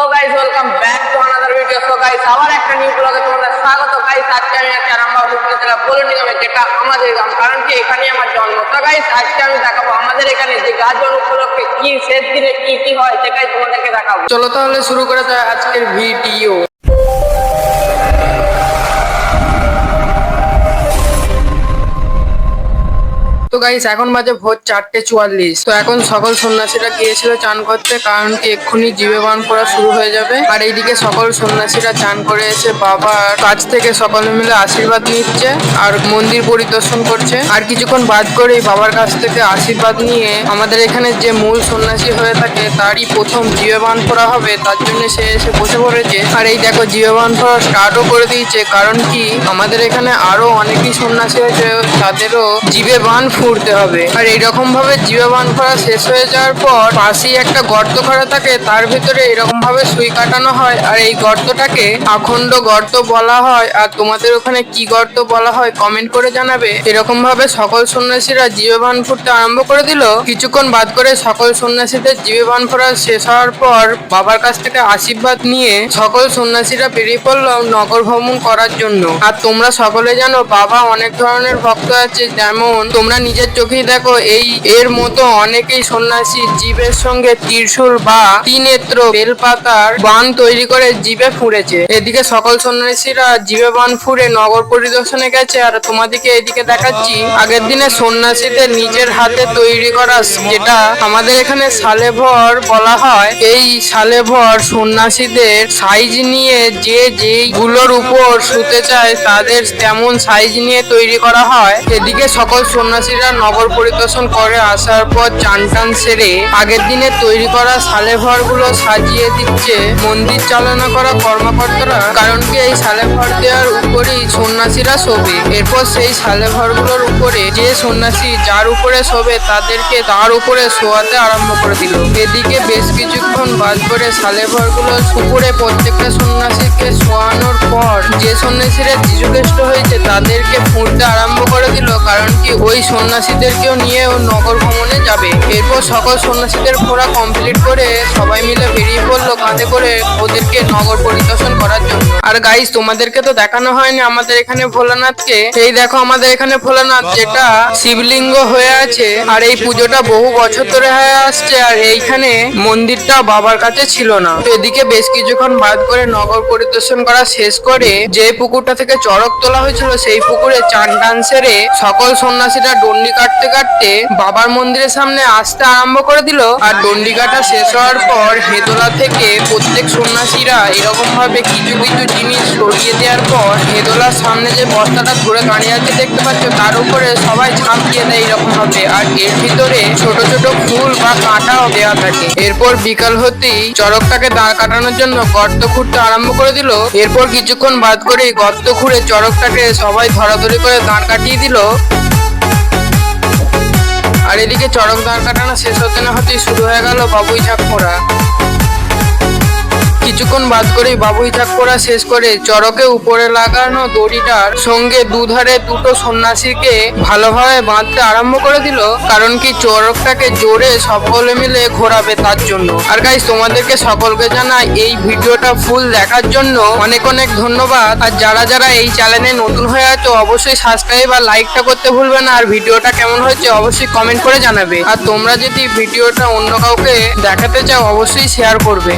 তো guys welcome back to another video so guys আবার একটা নিউ ব্লগে তোমাদের স্বাগত। গাইস আজকে আমি একটা রামবাগ উপজেলা জেলা বলে নিলাম যেটা আমাদের গ্রাম, কারণ কি এখানে আমার জন্ম। তো গাইস আজকে আমি দেখাবো আমাদের এখানে যে গাজন উপলক্ষে কি শেষ দিনে কি কি হয়, সেটাই তোমাদেরকে দেখাবো। চলো তাহলে শুরু করে যায় আজকের ভিডিও গাইস এখন বাজে ভোর চারটে চুয়াল্লিশ। তো এখন সকল সন্ন্যাসীরা গিয়েছিল চান করতে, কারণ কি এক্ষুনি জীবে বান করা শুরু হয়ে যাবে। আর এইদিকে সকল সন্ন্যাসীরা চান করে এসে বাবার কাছ থেকে সকলে মিলে আশীর্বাদ নিচ্ছে, আর মন্দির পরিদর্শন করছে। আর কিছুক্ষণ বাদ করেই বাবার কাছ থেকে আশীর্বাদ নিয়ে আমাদের এখানে যে মূল সন্ন্যাসী হয়ে থাকে, তারই প্রথম জীবে বান করা হবে, তার জন্য সে এসে বসে পড়েছে। আর এই দেখো, জীবে বান করা স্টার্টও করে দিয়েছে, কারণ কি আমাদের এখানে আরও অনেকই সন্ন্যাসী হয়েছে তাদেরও জীবে বান ফুড়তে হবে। আর এইরকম ভাবে বান করা শেষ হয়ে যাওয়ার পর পাশেই একটা গর্ত করা থাকে, তার ভিতরে এরকম ভাবে সুই কাটানো হয়। আর এই গর্তটাকে আখণ্ড গর্ত বলা হয়। আর তোমাদের ওখানে কি গর্ত বলা হয় কমেন্ট করে জানাবে। এরকম ভাবে সকল সন্ন্যাসীরা জিবে বান ফুটতে আরম্ভ করে দিল। কিছুক্ষণ বাদ করে সকল সন্ন্যাসীদের জিবে বান ফোড়া শেষ হওয়ার পর বাবার কাছ থেকে আশীর্বাদ নিয়ে সকল সন্ন্যাসীরা বেরিয়ে পড়ল নগর ভ্রমণ করার জন্য। আর তোমরা সকলে জানো, বাবা অনেক ধরনের ভক্ত আছে। যেমন তোমরা নিজের চোখেই দেখো, এই, এর মতো অনেকেই সন্ন্যাসী জীবের সঙ্গে ত্রিশূল বা ত্রিনেত্র বেলপাতার বান তৈরি করে জীবে ফুঁড়েছে। এদিকে সকল সন্ন্যাসীরা জীবে বান ফুঁড়ে নগর পরিদর্শনে গেছে আর তোমাদেরকে এদিকে দেখাচ্ছি, আগের দিনে সন্ন্যাসীদের নিজের হাতে তৈরি করা যেটা আমাদের এখানে সালেভর বলা হয়। এই সালেভর সন্ন্যাসীদের সাইজ নিয়ে যে যেইগুলোর উপর শুতে চায়, তাদের তেমন সাইজ নিয়ে তৈরি করা হয়। এদিকে সকল সন্ন্যাসীরা নগর পরিদর্শন করে আসার পর চান টান সেরে আগের দিনে তৈরি করা সালেভরগুলো সাজিয়ে দিচ্ছে মন্দির চালনা করা কর্মকর্তারা। কারণ কি এই সালেভর দেওয়ার উপরেই সন্ন্যাসীরা শোবে। এরপর সেই সালেভরগুলোর উপরে যে সন্ন্যাসী যার উপরে শোবে তাদেরকে তার উপরে শোয়াতে আরম্ভ করে দিল। এদিকে বেশ কিছুক্ষণ বাদ করে সালেভরগুলো উপরে প্রত্যেকটা সন্ন্যাসীকে শোয়ানোর পর যে সন্ন্যাসীরা যিশুখ্রিস্ট হয়েছে তাদেরকে ফুঁড়তে আরম্ভ করে কারণ কি ওই সন্ন্যাসীদেরকেও নিয়ে ও নগর ভ্রমণে যাবে। এরপর সকল সন্ন্যাসীদের ঘোরা কমপ্লিট করে পড়ল কাঁধে করে ওদেরকে নগর পরিদর্শন করার জন্য। আর গাইস তোমাদেরকে তো দেখানো হয়নি আমাদের এখানে ভোলানাথকে। এই দেখো আমাদের এখানে ভোলানাথ, যেটা শিবলিঙ্গ হয়ে আছে। আর এই পুজোটা বহু বছর ধরে হয়ে আসছে, আর এইখানে মন্দিরটা বাবার কাছে ছিল না। তো এদিকে বেশ কিছুক্ষণ বাদ করে নগর পরিদর্শন করা শেষ করে যে পুকুরটা থেকে চড়ক তোলা হয়েছিল, সেই পুকুরে চান টান সেরে সকল সন্ন্যাসীরা ডন্ডি কাটতে কাটতে বাবার মন্দিরের সামনে আসতে আরম্ভ করে দিল। আর ডন্ডি কাটা শেষ হওয়ার পর হেদোলা থেকে প্রত্যেক সন্ন্যাসীরা এরকমভাবে কিছু কিছু জিনিস সরিয়ে দেওয়ার পর হেদোলার সামনে যে বস্তাটা ধরে দাঁড়িয়ে আছে দেখতে পাচ্ছ, তার উপরে সবাই ঝাঁপ দিয়ে দেয় এরকম ভাবে আর এর ভিতরে ছোট ছোট ফুল বা কাঁটাও দেওয়া থাকে। এরপর বিকাল হতেই চড়কটাকে দাঁড় কাটানোর জন্য গর্ত খুঁড়তে আরম্ভ করে দিল। এরপর কিছুক্ষণ বাদ করে গর্ত খুঁড়ে চড়কটাকে সবাই ধরাধরি করে দাঁড় কাটিয়ে দিল। আর এদিকে চড়ক দাঁড় কাটানো শেষ হতে না হতেই শুরু হয়ে গেল বাবুই ঝাঁক কিছুক্ষণ বাদ করেই বাবুই ঝাঁক পড়া শেষ করে চরকে উপরে লাগানো দড়িটার সঙ্গে দুধারে দুটো সন্ন্যাসীকে ভালোভাবে বাঁধতে আরম্ভ করে দিল। কারণ কি চরকটাকে জোরে সকলে মিলে ঘোরাবে তার জন্য। আর গাইস তোমাদেরকে সকলকে জানাই, এই ভিডিওটা ফুল দেখার জন্য অনেক অনেক ধন্যবাদ। আর যারা যারা এই চ্যানেলে নতুন হয়ে আছো, অবশ্যই সাবস্ক্রাইব আর লাইকটা করতে ভুলবে না। আর ভিডিওটা কেমন হয়েছে, অবশ্যই কমেন্ট করে জানাবে। আর তোমরা যদি ভিডিওটা অন্য কাউকে দেখাতে চাও, অবশ্যই শেয়ার করবে।